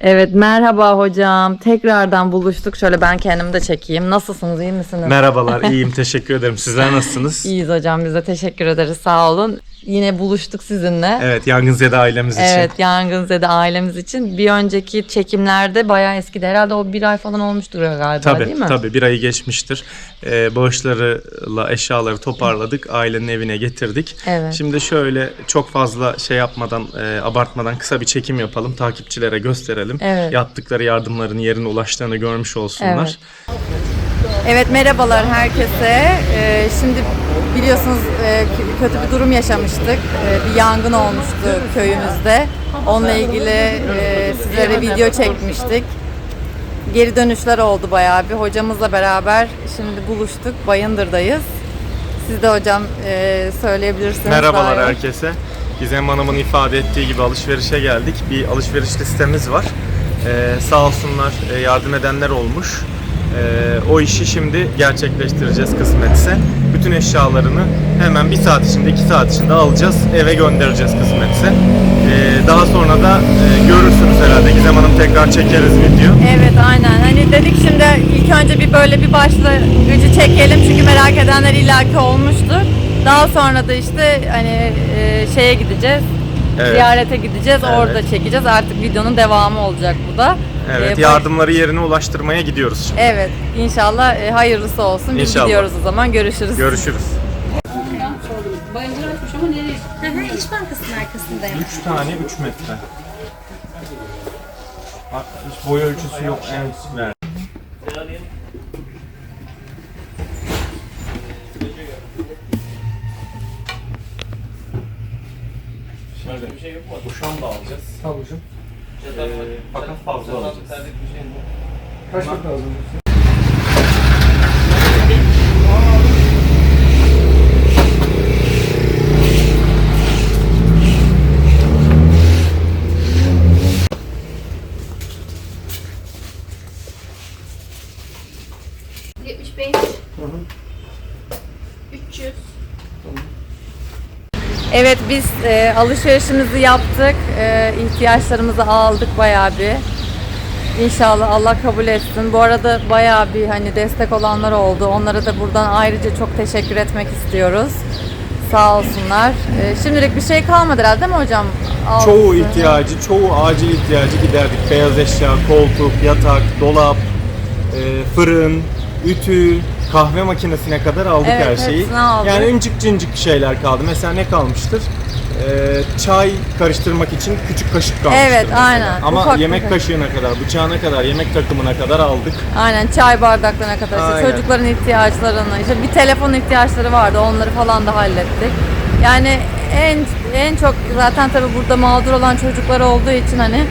Evet merhaba hocam. Tekrardan buluştuk. Şöyle ben kendimi de çekeyim. Nasılsınız? iyi misiniz? Merhabalar, iyiyim. Teşekkür ederim. Sizler nasılsınız? İyiyiz hocam. Biz de teşekkür ederiz. Sağ olun. Yine buluştuk sizinle. Evet, Yangınzede ailemiz için. Evet Yangınzede ailemiz için. Bir önceki çekimlerde bayağı eskidi. Herhalde o bir ay falan olmuştur galiba Tabii, değil mi? tabii. Bir ayı geçmiştir. Ee, bağışlarla eşyaları toparladık. Ailenin evine getirdik. Evet. Şimdi şöyle çok fazla şey yapmadan, e, abartmadan kısa bir çekim yapalım. Takipçilere gösterelim. Evet. Yaptıkları yardımların yerine ulaştığını görmüş olsunlar. Evet. Evet merhabalar herkese. Ee, şimdi biliyorsunuz e, kötü bir durum yaşamıştık. Ee, bir yangın olmuştu köyümüzde. Onunla ilgili e, sizlere video çekmiştik. Geri dönüşler oldu bayağı bir. Hocamızla beraber şimdi buluştuk. Bayındır'dayız. Siz de hocam e, söyleyebilirsiniz. Merhabalar iyi. herkese. Gizem Hanım'ın ifade ettiği gibi alışverişe geldik. Bir alışveriş listemiz var. Ee, sağ olsunlar yardım edenler olmuş. Ee, o işi şimdi gerçekleştireceğiz kısmetse. Bütün eşyalarını hemen bir saat içinde, iki saat içinde alacağız. Eve göndereceğiz kısmetse. Ee, daha sonra da e, görürsünüz herhalde. Gizem Hanım tekrar çekeriz video. Evet aynen. Hani dedik şimdi ilk önce bir böyle bir başlangıcı çekelim çünkü merak edenler illaki olmuştur. Daha sonra da işte hani e, şeye gideceğiz. Evet. Ziyarete gideceğiz. Evet. Orada çekeceğiz. Artık videonun devamı olacak bu da. Evet, E, yardımları yerine ulaştırmaya gidiyoruz şimdi. Evet. İnşallah e, hayırlısı olsun. Biz İnşallah. gidiyoruz o zaman. Görüşürüz. Görüşürüz. Bayındır açmış ama nereye? Hı hı, İş Bankası'nın arkasındayım. 3 tane 3 metre. Bak hiç boy ölçüsü yok en ver. Şimdi kuşan da alacağız. Tabii Ee, fakat fazla alacağız. Kaçpak lazım? Evet biz e, alışverişimizi yaptık. E, ihtiyaçlarımızı aldık bayağı bir. İnşallah Allah kabul etsin. Bu arada bayağı bir hani destek olanlar oldu. Onlara da buradan ayrıca çok teşekkür etmek istiyoruz. Sağ olsunlar. E, şimdilik bir şey kalmadı herhalde değil mi hocam? Çoğu Aldık. ihtiyacı, çoğu acil ihtiyacı giderdik. Beyaz eşya, koltuk, yatak, dolap, e, fırın, ütü, kahve makinesine kadar aldık Evet, her şeyi. aldık. Yani incik cincik şeyler kaldı. Mesela ne kalmıştır? E, çay karıştırmak için küçük kaşık kalmıştır. Evet, mesela. aynen. Ama Ufak yemek bir- kaşığına kadar, bıçağına kadar, yemek takımına kadar aldık. Aynen çay bardaklarına kadar işte Aynen. çocukların ihtiyaçlarını işte bir telefon ihtiyaçları vardı onları falan da hallettik. Yani en en çok zaten tabii burada mağdur olan çocuklar olduğu için hani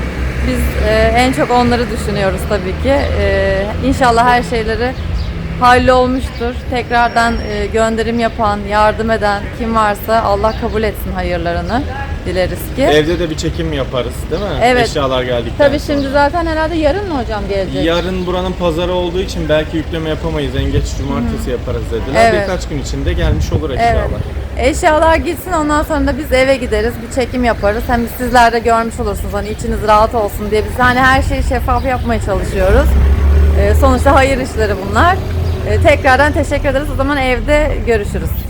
biz e, en çok onları düşünüyoruz tabii ki. E, inşallah her şeyleri hallolmuştur. Tekrardan e, gönderim yapan, yardım eden kim varsa Allah kabul etsin hayırlarını dileriz ki. Evde de bir çekim yaparız değil mi? Evet. Eşyalar geldikten Tabii sonra. şimdi zaten herhalde yarın mı hocam gelecek? Yarın buranın pazarı olduğu için belki yükleme yapamayız. En geç cumartesi yaparız dediler. Evet. Birkaç gün içinde gelmiş olur eşyalar. Evet. Eşyalar gitsin ondan sonra da biz eve gideriz. Bir çekim yaparız. Hem sizler de görmüş olursunuz. Hani içiniz rahat olsun diye biz hani her şeyi şeffaf yapmaya çalışıyoruz. Ee, sonuçta hayır işleri bunlar. Ee, tekrardan teşekkür ederiz. O zaman evde görüşürüz.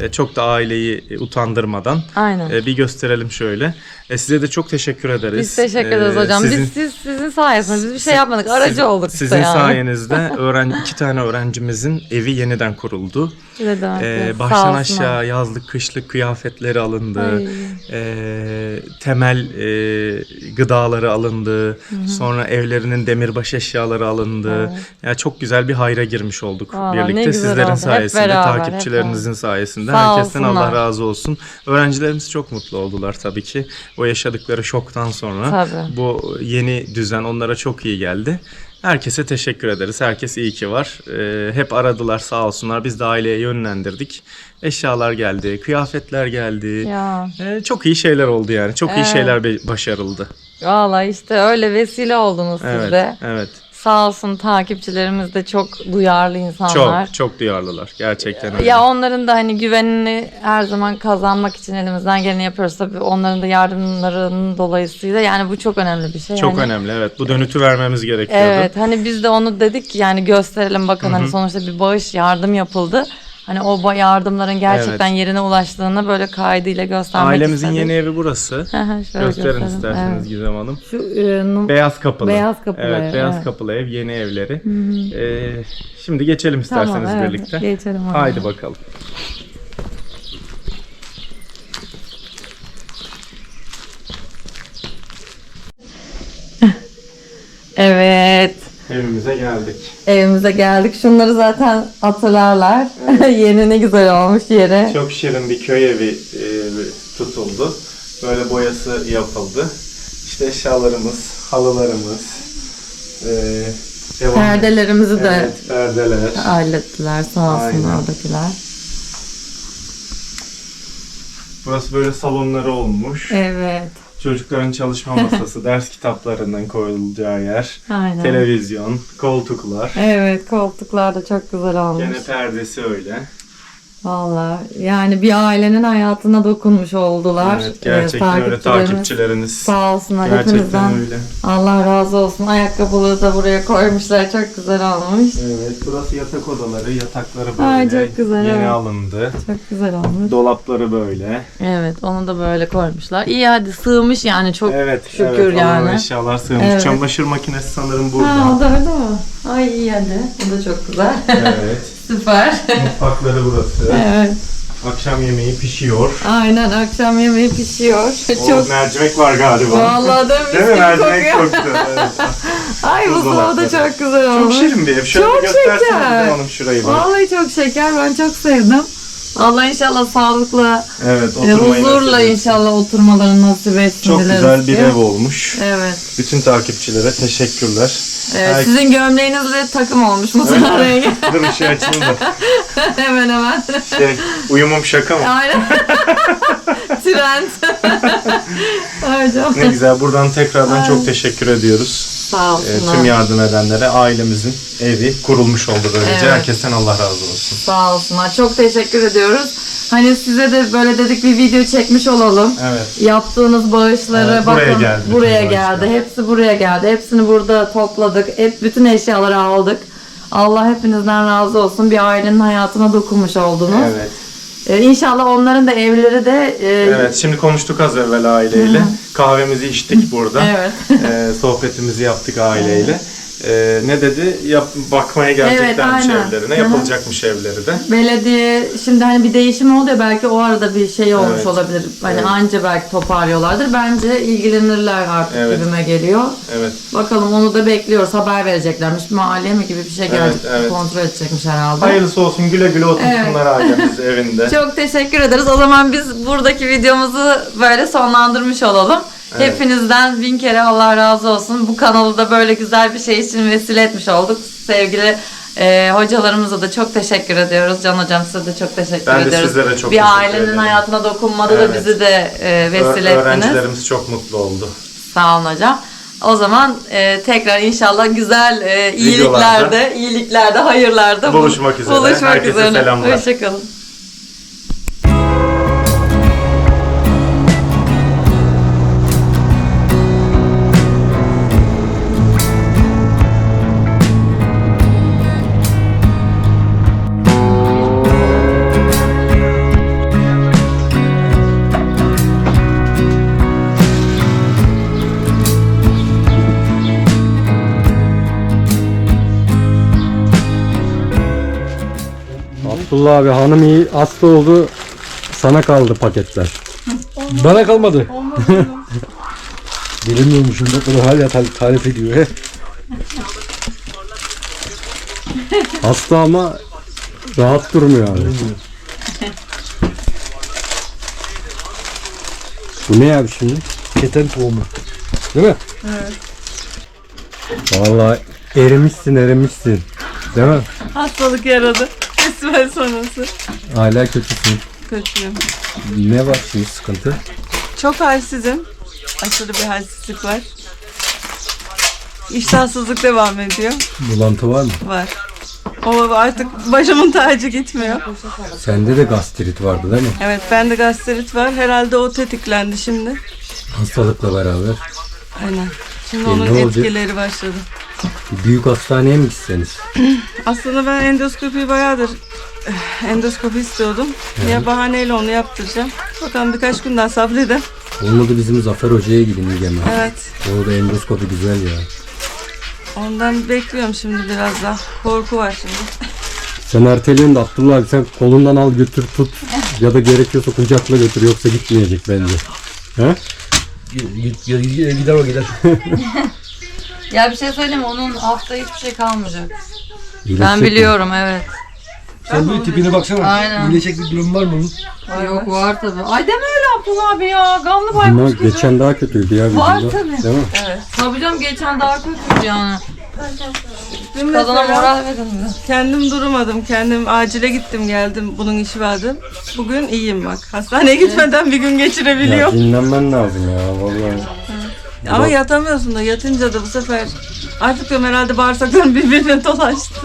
E, çok da aileyi e, utandırmadan Aynen. e, bir gösterelim şöyle. Size de çok teşekkür ederiz. Biz teşekkür ederiz hocam. sizin- Biz siz sizin sayenizde biz bir şey yapmadık. Aracı sizin- olduk işte Sizin yani. sayenizde öğren iki tane öğrencimizin evi yeniden kuruldu. Ne demek E, sağ baştan aşağı yazlık, kışlık kıyafetleri alındı. Ay. E, temel e, gıdaları alındı. Sonra evlerinin demirbaş eşyaları alındı. Yani çok güzel bir hayra girmiş olduk Vallahi birlikte. Sizlerin oldu. Sayesinde, beraber, takipçilerinizin sayesinde. Sağ Herkesten olsunlar. Allah razı olsun. Öğrencilerimiz çok mutlu oldular tabii ki. O yaşadıkları şoktan sonra Tabii. bu yeni düzen onlara çok iyi geldi. Herkese teşekkür ederiz. Herkes iyi ki var. Ee, hep aradılar sağ olsunlar. Biz de aileye yönlendirdik. Eşyalar geldi, kıyafetler geldi. Ya. Ee, çok iyi şeyler oldu yani. Çok iyi Evet. şeyler be- başarıldı. Vallahi işte öyle vesile oldunuz siz Evet, de. evet. Sağ olsun takipçilerimiz de çok duyarlı insanlar. Çok çok duyarlılar. Gerçekten öyle. Ya onların da hani güvenini her zaman kazanmak için elimizden geleni yapıyoruz. Tabii onların da yardımlarının dolayısıyla yani bu çok önemli bir şey. çok Hani- önemli evet. Bu dönütü vermemiz gerekiyordu. Evet hani biz de onu dedik yani gösterelim bakın hani sonuçta bir bağış yardım yapıldı. Hani o yardımların gerçekten Evet. yerine ulaştığını böyle kaydıyla göstermek Ailemizin istedik. yeni evi burası. Şöyle Gösterin gösterelim. isterseniz Evet. Gizem Hanım. Şu e, nu- Beyaz kapılı. Beyaz kapılı Evet, ev, beyaz evet. kapılı ev, yeni evleri. Ee, şimdi geçelim isterseniz Tamam, evet, birlikte. geçelim oraya. Haydi bakalım. Evet. Evimize geldik. Evimize geldik. Şunları zaten hatırlarlar. Yeni ne güzel olmuş yeri. Çok şirin bir köy evi e, tutuldu. Böyle boyası yapıldı. İşte eşyalarımız, halılarımız, e, devam- Perdelerimizi de Evet, perdeler. hallettiler sağ olsun Aynen. oradakiler. Burası böyle salonları olmuş. Evet. Çocukların çalışma masası, ders kitaplarının koyulacağı yer. Aynen. Televizyon, koltuklar. Evet koltuklar da çok güzel olmuş. Gene perdesi öyle. Valla yani bir ailenin hayatına dokunmuş oldular. Evet, gerçekten Ee, öyle takipçileriniz. Sağ olsunlar Gerçekten hepinizden. öyle. Allah razı olsun. Ayakkabıları da buraya koymuşlar. Çok güzel olmuş. Evet, burası yatak odaları, yatakları böyle. Ay, çok güzel, Yeni evet. alındı. Çok güzel olmuş. Dolapları böyle. Evet onu da böyle koymuşlar. İyi hadi sığmış yani çok Evet, şükür evet. yani. Alan eşyalar sığmış. Evet. Çamaşır makinesi sanırım burada. Ha o da öyle mi? Ay iyi hadi. Bu da çok güzel. evet. Süper. Mutfakları burası. evet. Akşam yemeği pişiyor. Aynen akşam yemeği pişiyor. O çok mercimek var galiba. Vallahi da mis Değil mi? gibi Mercimek kokuyor. Evet. Ay bu da Buzdolapları. çok güzel Çok olmuş. şirin bir ev. Şöyle Çok bir göstersene şeker. Hanım şurayı. Vallahi çok şeker. Ben çok sevdim. Allah inşallah sağlıkla, Evet, e, oturmayı huzurla nasip etsin. inşallah oturmalarını nasip etsin. Çok dileriz güzel bir ki. ev olmuş. Evet. Bütün takipçilere teşekkürler. evet. Ay- Sizin gömleğinizle takım olmuş Musa rengi. Dur ışığı açıldı. hemen hemen. Şey, uyumum şaka mı? Aynen. Trend. Ay. Ne güzel. Buradan tekrardan çok teşekkür ediyoruz. Sağ Ee, olsunlar. tüm yardım edenlere ailemizin evi kurulmuş oldu böylece. Evet. Herkesten Allah razı olsun. Sağ olsunlar. Çok teşekkür ediyoruz. Hani size de böyle dedik bir video çekmiş olalım. Evet. Yaptığınız bağışları Evet, bakın buraya geldi bütün buraya bağışlar. geldi. Hepsi buraya geldi. Hepsini burada topladık. Hep bütün eşyaları aldık. Allah hepinizden razı olsun. Bir ailenin hayatına dokunmuş oldunuz. Evet. Ee, inşallah onların da evleri de e, Evet. Şimdi konuştuk az evvel aileyle. Kahvemizi içtik burada. Evet. Ee, sohbetimizi yaptık aileyle. Ee, ne dedi? Yap, bakmaya geleceklermiş aynen. evlerine. Hı hı. Yapılacakmış evleri de. Belediye şimdi hani bir değişim oldu ya belki o arada bir şey olmuş Evet. olabilir. Hani Evet. anca belki toparlıyorlardır. Bence ilgilenirler artık Evet. gibime geliyor. Evet. Bakalım onu da bekliyoruz. Haber vereceklermiş. Mahalleye mi gibi bir şey Evet, gelecek. evet. Kontrol edecekmiş herhalde. Hayırlısı olsun. Güle güle otursunlar ailemiz evinde. Çok teşekkür ederiz. O zaman biz buradaki videomuzu böyle sonlandırmış olalım. Evet. Hepinizden bin kere Allah razı olsun. Bu kanalı da böyle güzel bir şey için vesile etmiş olduk. Sevgili e, hocalarımıza da çok teşekkür ediyoruz. Can hocam size de çok teşekkür Ben de ediyoruz. sizlere çok bir ailenin ederim. hayatına dokunmada da Evet. bizi de e, vesile Ö- ettiniz. Öğrencilerimiz çok mutlu oldu. Sağ olun hocam. O zaman e, tekrar inşallah güzel e, Videolarda. iyiliklerde, iyiliklerde, hayırlarda bul- Buluşmak üzere. Buluşmak Herkese üzere. selamlar. Hoşçakalın. Abdullah abi hanım iyi hasta oldu. Sana kaldı paketler. Bana kalmadı. Bilmiyormuşum bak bunu hala tar- tarif ediyor. he. hasta ama rahat durmuyor abi. Bu ne abi şimdi? Keten tohumu. Değil mi? Evet. Vallahi erimişsin erimişsin. Değil mi? Hastalık yaradı. Festival sonrası. Hala kötüsün. Kötüyüm. Ne var şimdi sıkıntı? Çok halsizim. Aşırı bir halsizlik var. İştahsızlık devam ediyor. Bulantı var mı? Var. O artık başımın tacı gitmiyor. Sende de gastrit vardı değil mi? Evet bende gastrit var. Herhalde o tetiklendi şimdi. Hastalıkla beraber. Aynen. Şimdi E, onun ne olacak? etkileri başladı. Büyük hastaneye mi gitseniz? Aslında ben endoskopi bayağıdır eh, endoskopi istiyordum. Ya bahaneyle onu yaptıracağım. Bakalım birkaç günden sabredin. Olmadı bizim Zafer Hoca'ya gidin Mügemen. Evet. Orada endoskopi güzel ya. Ondan bekliyorum şimdi biraz daha. Korku var şimdi. Sen erteleyin de Abdullah abi sen kolundan al götür tut. ya da gerekiyorsa kucakla götür yoksa gitmeyecek bence. He? Gider o gider. Ya bir şey söyleyeyim mi? Onun hafta hiçbir şey kalmayacak. Ben mi? biliyorum evet. Sen bir tipine baksana. Aynen. İyileşecek bir durum var mı onun? Ay yok var tabii. Ay deme öyle Abdullah abi ya. Gamlı baykuş gibi. geçen daha kötüydü ya Var videoda. tabii. Değil mi? Tabii canım geçen daha kötüydü yani. Dün Kadına mesela moral verin mi? kendim durmadım. Kendim acile gittim geldim. Bunun işi vardı. Bugün iyiyim bak. Hastaneye gitmeden bir gün Ya geçirebiliyorum. dinlenmen lazım ya vallahi. Ama yatamıyorsun da yatınca da bu sefer artık diyorum herhalde bağırsaklarım birbirine dolaştı.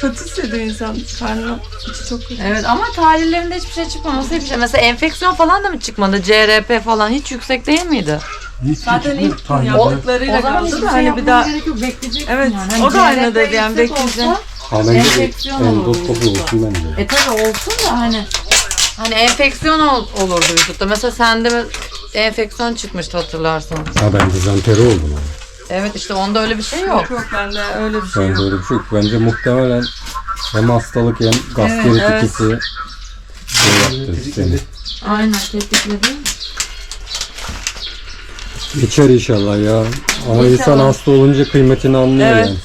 Kötü hissediyor insan. Karnı içi çok kötü. Evet ama tahlillerinde hiçbir şey çıkmaması hiçbir şey. Mesela enfeksiyon falan da mı çıkmadı? CRP falan hiç yüksek değil miydi? Zaten ilk gün O yaptıklarıyla zaman kaldı hiçbir da şey hani bir daha gerek yok. Bekleyeceksin Evet, yani. Hani o da aynı CRP dedi yani, yüksek olsa- de Enfeksiyon olur. endoskopi olsun bence. E tabi olsun da hani hani enfeksiyon ol, olurdu vücutta. Mesela sende mi- enfeksiyon çıkmıştı hatırlarsan. Ha ben dizanteri oldum abi. Evet işte onda öyle bir şey yok. yok bende öyle bir şey Bence yok. öyle bir şey yok. Bence muhtemelen hem hastalık hem gastrit Evet, ikisi şey yaptı seni. Aynen tetikledi. Geçer inşallah ya. Ama insan hasta olunca kıymetini anlıyor Evet. yani.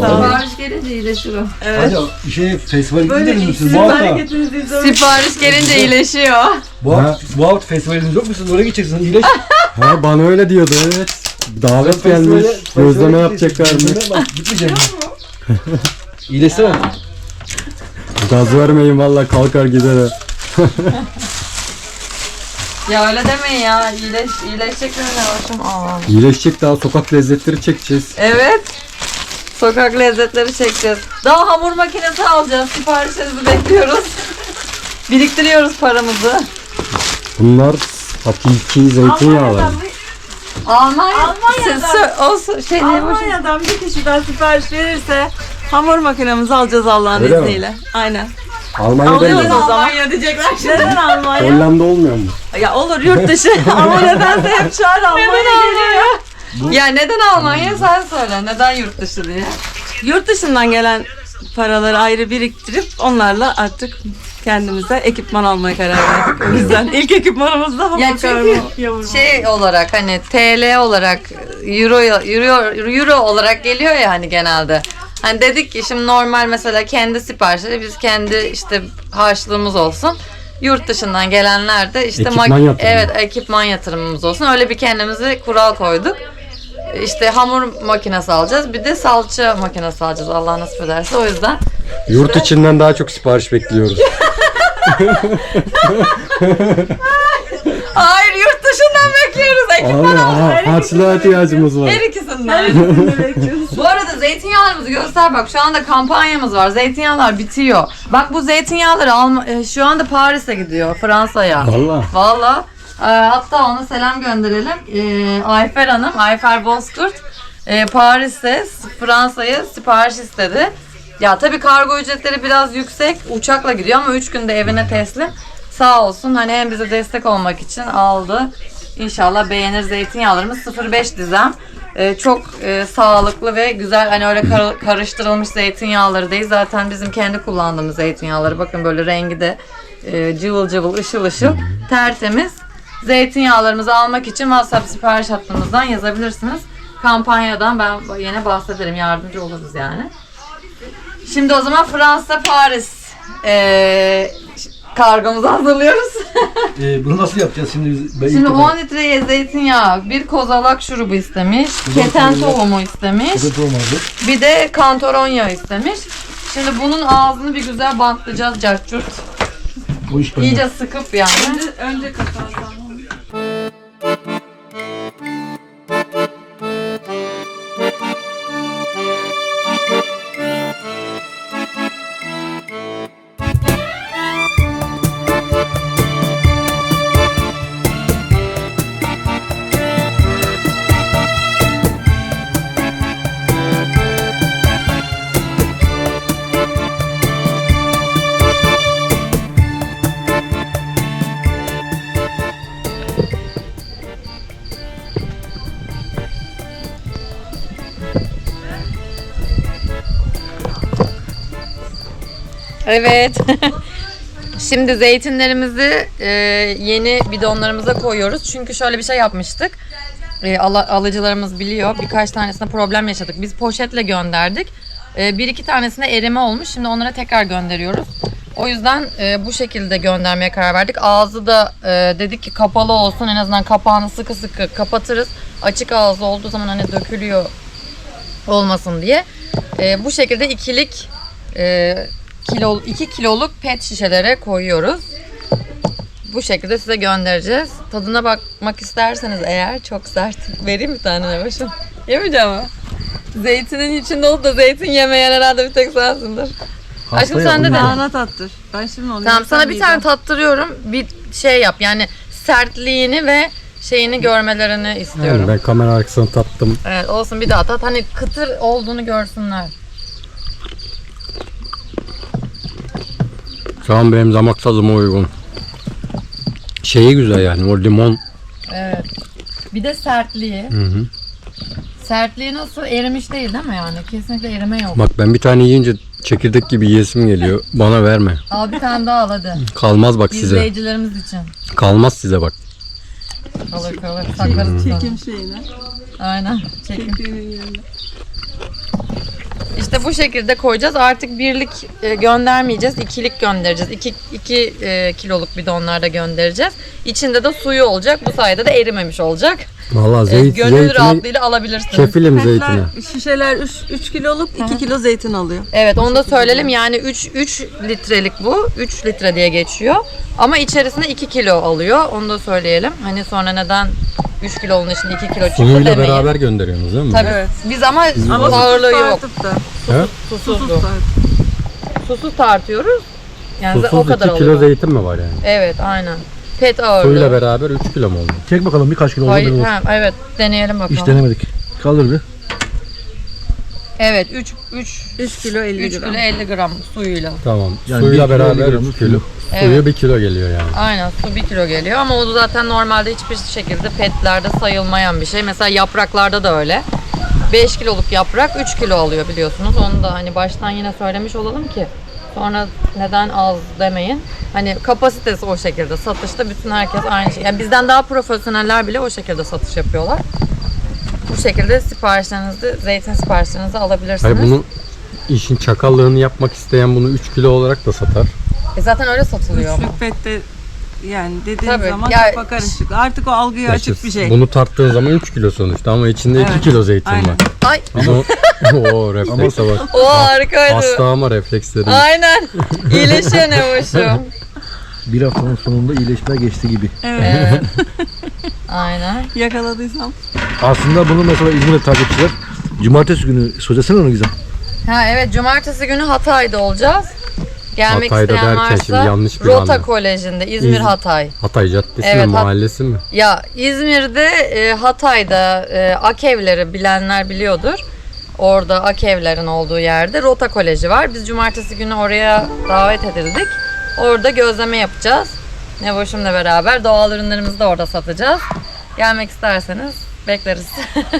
Sağ ol. Gelince iyileşir o. Evet. Hadi şey festivale Böyle gidiniz misiniz? sizin Bu hafta. hareketinizi izlemek Sipariş gelince iyileşiyor. Bu hafta, bu hafta festivaliniz yok musunuz? Oraya gideceksiniz. İyileş. Ha bana öyle diyordu evet. Davet gelmiş. Gözleme yapacaklarmış. Bak gitmeyeceğim. İyileşsene. Gaz vermeyin valla kalkar gider. ha. Ya öyle demeyin ya. İyileş, iyileşecek mi ne? Allah Allah. İyileşecek daha sokak lezzetleri çekeceğiz. Evet. Sokak lezzetleri çekeceğiz. Daha hamur makinesi alacağız. Siparişlerimizi bekliyoruz. Biriktiriyoruz paramızı. Bunlar hakiki zeytinyağları. Almanya. Almanya'dan- Siz, sö- o s- şey Almanya'dan bir kişi daha sipariş verirse hamur makinemizi alacağız Allah'ın Öyle mi? izniyle. Aynen. Almanya'da Alıyoruz mı? o zaman. diyecekler. Neden Almanya? Hollanda olmuyor mu? ya olur yurt dışı ama nedense hep çağır Almanya geliyor. Ya neden Almanya sen söyle. Neden yurt dışı diye. Yurt dışından gelen paraları ayrı biriktirip onlarla artık kendimize ekipman almaya karar verdik. O yüzden ilk ekipmanımız da hamur Ya çünkü karma yavrum. Şey olarak hani TL olarak euro euro euro olarak geliyor ya hani genelde. Hani dedik ki şimdi normal mesela kendi siparişleri biz kendi işte harçlığımız olsun. Yurt dışından gelenler de işte Ekipman evet ekipman yatırımımız olsun. Öyle bir kendimize kural koyduk. İşte hamur makinesi alacağız. Bir de salça makinesi alacağız Allah nasip ederse. O yüzden Yurt içinden daha çok sipariş bekliyoruz. Hayır yurt dışından bekliyoruz Abi ekipman al. ha, harçlığa ihtiyacımız var. Her ikisinden. bu arada zeytinyağlarımızı göster bak şu anda kampanyamız var. Zeytinyağlar bitiyor. Bak bu zeytinyağları alma, e, şu anda Paris'e gidiyor Fransa'ya. Valla. Valla. E, hatta ona selam gönderelim. E, Ayfer Hanım, Ayfer Bozkurt e, Paris'e, Fransa'ya sipariş istedi. Ya tabii kargo ücretleri biraz yüksek. Uçakla gidiyor ama 3 günde evine teslim. Sağ olsun hani hem bize destek olmak için aldı. İnşallah beğenir zeytinyağlarımız 05 dizem. E, çok e, sağlıklı ve güzel hani öyle kar- karıştırılmış zeytinyağları değil. Zaten bizim kendi kullandığımız zeytinyağları. Bakın böyle rengi de e, cıvıl cıvıl ışıl ışıl tertemiz. Zeytinyağlarımızı almak için WhatsApp sipariş hattımızdan yazabilirsiniz. Kampanyadan ben yine bahsederim. Yardımcı oluruz yani. Şimdi o zaman Fransa, Paris e, kargomuzu hazırlıyoruz. Ee, bunu nasıl yapacağız şimdi biz? Ben Şimdi ilk defa- 10 litre zeytinyağı, bir kozalak şurubu istemiş, Kozalak keten şurubu. tohumu istemiş, bir de kantaron yağı istemiş. Şimdi bunun ağzını bir güzel bantlayacağız carçurt. Bu iş bende. İyice sıkıp yani. Önce kapatalım. Thank you. Evet. Şimdi zeytinlerimizi e, yeni bidonlarımıza koyuyoruz. Çünkü şöyle bir şey yapmıştık. E, ala- alıcılarımız biliyor. Birkaç tanesinde problem yaşadık. Biz poşetle gönderdik. E, bir iki tanesinde erime olmuş. Şimdi onlara tekrar gönderiyoruz. O yüzden e, bu şekilde göndermeye karar verdik. Ağzı da e, dedik ki kapalı olsun. En azından kapağını sıkı sıkı kapatırız. Açık ağzı olduğu zaman hani dökülüyor olmasın diye. E, bu şekilde ikilik e, kilo 2 kiloluk pet şişelere koyuyoruz. Bu şekilde size göndereceğiz. Tadına bakmak isterseniz eğer çok sert. Vereyim bir tane ne başım. Yemeyeceğim ama. Zeytinin içinde olup da zeytin yemeyen herhalde bir tek sensindir. Aşkım sen de de. Bana tattır. Ben şimdi onu Tamam sana bir tane yiyeceğim. tattırıyorum. Bir şey yap yani sertliğini ve şeyini görmelerini istiyorum. Yani ben kamera arkasını tattım. Evet olsun bir daha tat. Hani kıtır olduğunu görsünler. Şu an benim damak tadıma uygun. Şeyi güzel yani o limon. Evet. Bir de sertliği. Hı hı. Sertliği nasıl? Erimiş değil değil mi yani? Kesinlikle erime yok. Bak ben bir tane yiyince çekirdek gibi yiyesim geliyor. Bana verme. Al bir tane daha al hadi. Kalmaz bak size. İzleyicilerimiz için. Kalmaz size bak. Kalır kalır. Saklarız. Çekim şeyine. Aynen. Çekim. Çekimin yerine. İşte bu şekilde koyacağız. Artık birlik e, göndermeyeceğiz. ikilik göndereceğiz. 2 2 kiloluk bidonlarda göndereceğiz. İçinde de suyu olacak. Bu sayede de erimemiş olacak. Vallahi E, zeyt, gönül zeytini rahatlığıyla alabilirsiniz. kefilim zeytine. Şişeler 3, 3 kiloluk 2 kilo zeytin alıyor. Evet onu da söyleyelim. Yani 3 3 litrelik bu. 3 litre diye geçiyor. Ama içerisinde 2 kilo alıyor. Onu da söyleyelim. Hani sonra neden 3 kilonun içinde 2 kilo çıktı Suyuyla demeyin. beraber gönderiyorsunuz değil mi? Tabii. Evet. Biz ama, Ama su ağırlığı yok. da. He? Susuz. Susuz tartıyoruz. Yani o Susuz kadar 2 kilo oluyor. zeytin mi var yani? Evet aynen. Pet ağırlığı. Suyla beraber 3 kilo mu oldu? Çek bakalım birkaç kilo oldu. Hayır, mu? ha, evet deneyelim bakalım. Hiç denemedik. Kaldır bir. Evet 3 3 3 kilo 50 3 gram. kilo 50 gram suyuyla. Tamam. Yani Suyla bir kilo, beraber 50 gram, 3 kilo. Evet. Suyu 1 kilo geliyor yani. Aynen su 1 kilo geliyor ama o da zaten normalde hiçbir şekilde petlerde sayılmayan bir şey. Mesela yapraklarda da öyle. 5 kiloluk yaprak 3 kilo alıyor biliyorsunuz. Onu da hani baştan yine söylemiş olalım ki sonra neden az demeyin. Hani kapasitesi o şekilde. Satışta bütün herkes aynı şey. Yani bizden daha profesyoneller bile o şekilde satış yapıyorlar. Bu şekilde siparişlerinizi, zeytin siparişlerinizi alabilirsiniz. Hayır bunun işin çakallığını yapmak isteyen bunu 3 kilo olarak da satar. E zaten öyle satılıyor ama. Yani dediğin Tabii, zaman ya- kafa karışık. Artık o algıya Ya açık işte bir şey. Bunu tarttığın zaman 3 kilo sonuçta ama içinde 2 Evet. kilo zeytin Aynen. var. Ay Ama o reflekse bak. o harikaydı. Hasta ama refleksleri. Aynen. İyileşiyor ne hoşum. Bir haftanın sonunda iyileşme geçti gibi. Evet. Aynen. Yakaladıysam. Aslında bunu mesela İzmir'de takipçiler Cumartesi günü söylesene onu Gizem. Ha evet cumartesi günü Hatay'da olacağız. Gelmek Hatay'da isteyen derken varsa şimdi yanlış bir Rota anlam. Koleji'nde İzmir İz- Hatay. Hatay Caddesi Evet, mi Hat- mahallesi mi? Ya İzmir'de e, Hatay'da e, Akevleri bilenler biliyordur. Orada Akevlerin olduğu yerde Rota Koleji var. Biz cumartesi günü oraya davet edildik. Orada gözleme yapacağız. Nevoş'umla beraber doğal ürünlerimizi de orada satacağız. Gelmek isterseniz bekleriz.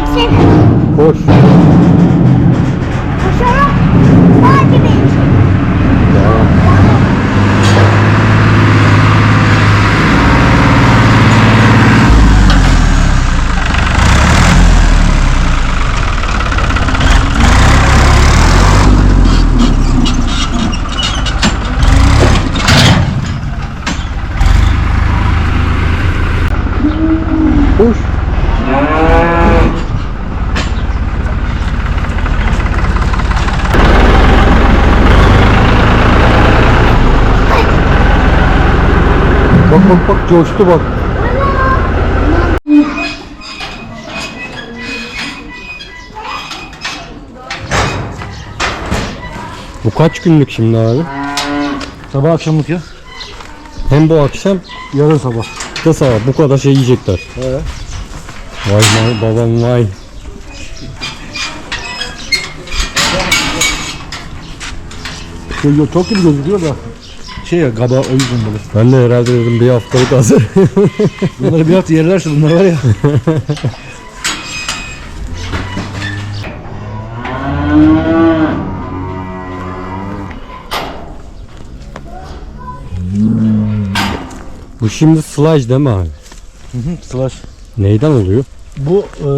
çeksene. Koş. Koşarak sadece beni çek. Koş. Bak bak bak coştu bak. Bu kaç günlük şimdi abi? Sabah akşamlık ya. Hem bu akşam Yarın sabah. da sabah bu kadar şey yiyecekler. He. Vay vay babam vay. Şey, yok, çok gibi gözüküyor da. Şey ya gaba o yüzden böyle. Ben de herhalde dedim bir haftalık hazır. Bunları bir hafta yerlerse bunlar var ya. bu şimdi sludge değil mi abi? Slash. Neyden oluyor? Bu e,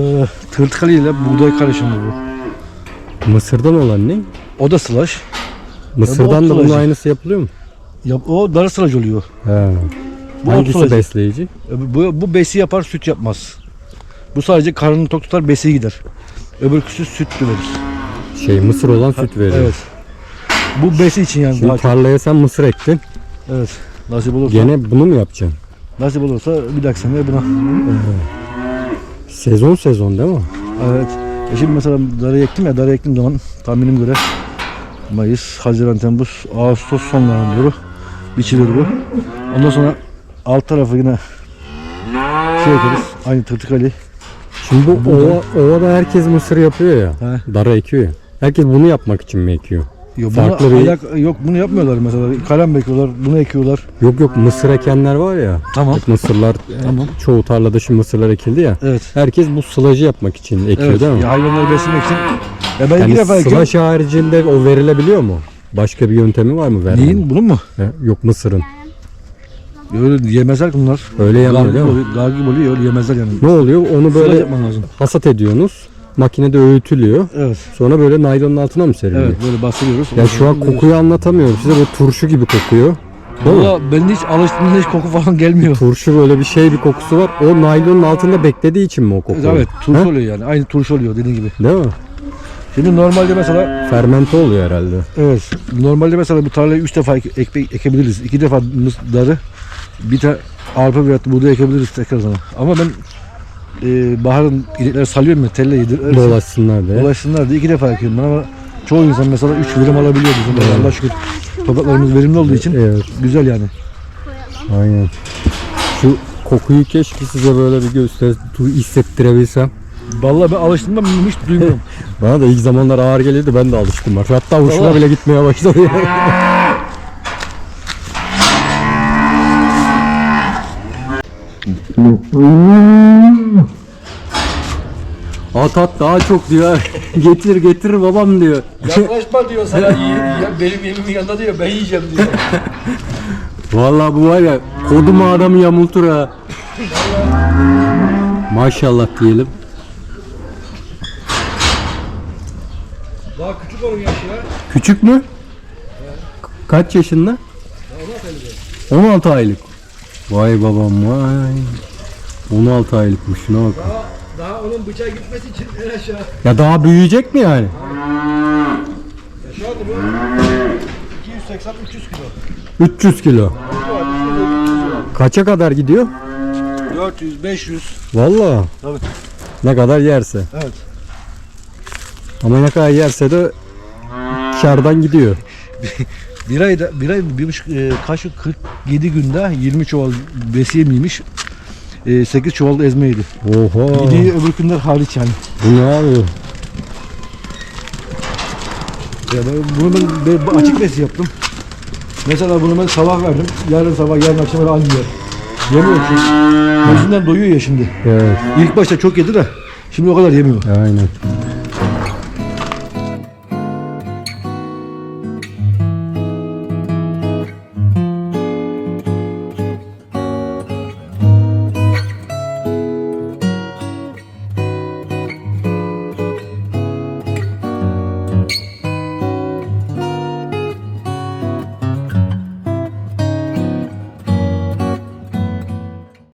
tırtıkal ile buğday karışımı bu. Mısırdan olan ne? O da slash. Mısırdan da bunun aynısı yapılıyor mu? Ya, o dar slash oluyor. He. Bu Hangisi sludge. besleyici? E, Bu, bu besi yapar süt yapmaz. Bu sadece karnını tok tutar besi gider. Öbürküsü süt verir. Şey mısır olan süt veriyor. Evet. Bu besi için yani Şimdi daha çok. tarlaya sen mısır ektin. Evet. Nasip olursa. Gene bunu mu yapacaksın? Nasip olursa bir dahaki sene buna. Sezon sezon değil mi? Evet. E şimdi mesela darı ektim ya, darı ektiğim zaman tahminim göre Mayıs, Haziran, Temmuz, Ağustos sonlarına doğru biçilir bu. Ondan sonra alt tarafı yine şey yaparız, aynı tırtık Ali. Şimdi bu ova, ovada herkes mısır yapıyor ya. He. Dara ekiyor ya. Herkes bunu yapmak için mi ekiyor? Yok, Farklı bunu bir- alak- yok bunu yapmıyorlar mesela. Kalem ekiyorlar, bunu ekiyorlar. Yok yok mısır ekenler var ya. Tamam. Hep mısırlar Tamam. çoğu tarlada şimdi mısırlar ekildi ya. Evet. Herkes bu sılacı yapmak için ekiyor Evet. değil mi? Ya hayvanları beslemek için. Ya ben yani defa ekiyorum. sılaç haricinde o verilebiliyor mu? Başka bir yöntemi var mı vermenin? Neyin? Bunun mu? He, Yok mısırın. Öyle yemezler ki bunlar. Öyle Gar yanmıyor gibi değil mi? oluyor, oluyor, öyle yemezler yani. Ne oluyor? Onu Böyle böyle yapman lazım. hasat ediyorsunuz. Makinede öğütülüyor. Evet. Sonra böyle naylonun altına mı seriliyor? Evet böyle bastırıyoruz. Ya şu an kokuyu anlatamıyorum size. Bu turşu gibi kokuyor. Değil mi? Valla ben hiç alıştığımda hiç koku falan gelmiyor. Turşu böyle bir şey bir kokusu var. O naylonun altında beklediği için mi o koku? Evet turşu oluyor yani. Aynı turşu oluyor dediğin gibi. Değil mi? Şimdi normalde mesela Fermente oluyor herhalde. evet normalde mesela bu tarlayı 3 defa ek, ek- ekebiliriz. 2 defa darı bir tane arpa veya buğday ekebiliriz tekrar sana. Ama ben e, baharın inekleri salıyorum ya telle yedir. Dolaşsınlar diye. Dolaşsınlar diye 2 defa ekiyorum ben ama çoğu insan mesela 3 verim alabiliyor bizim. Evet. Allah şükür topraklarımız verimli olduğu için Evet. güzel yani. Aynen. Şu kokuyu keşke size böyle bir göster hissettirebilsem. Vallahi ben alıştığımda ben hiç duymuyorum. Bana da ilk zamanlar ağır gelirdi ben de alıştım artık. Hatta hoşuma Vallahi. bile gitmeye başladı. at at daha çok diyor. getir getir babam diyor. Yaklaşma diyor sana benim yemimin yanında diyor ben yiyeceğim diyor. Vallahi bu var ya kodum adamı yamultur ha. Maşallah diyelim. Daha küçük onun yaşı ya. Küçük mü? Kaç yaşında? 16 aylık. Vay babam vay. 16 aylıkmış şuna bak. Daha onun bıçağa gitmesi için en aşağı. Ya daha büyüyecek mi yani? Şu anda bu 280-300 kilo. 300 kilo. Kaça kadar gidiyor? 400, 500. Vallahi. Tabii. Ne kadar yerse. Evet. Ama ne kadar yerse de kardan gidiyor. Bir ayda, bir ay, bir buçuk, e, kaç 47 günde 20 çuval besiye miymiş? E, 8 çuval da ezmeydi. Oha. Gidiği öbür günler hariç yani. Bu ne abi? Ya ben, bunu ben, ben açık besi yaptım. Mesela bunu ben sabah verdim. Yarın sabah, yarın akşam öyle aynı yer. Yemiyor çünkü. Gözünden doyuyor ya şimdi. Evet. İlk başta çok yedi de şimdi o kadar yemiyor. Aynen.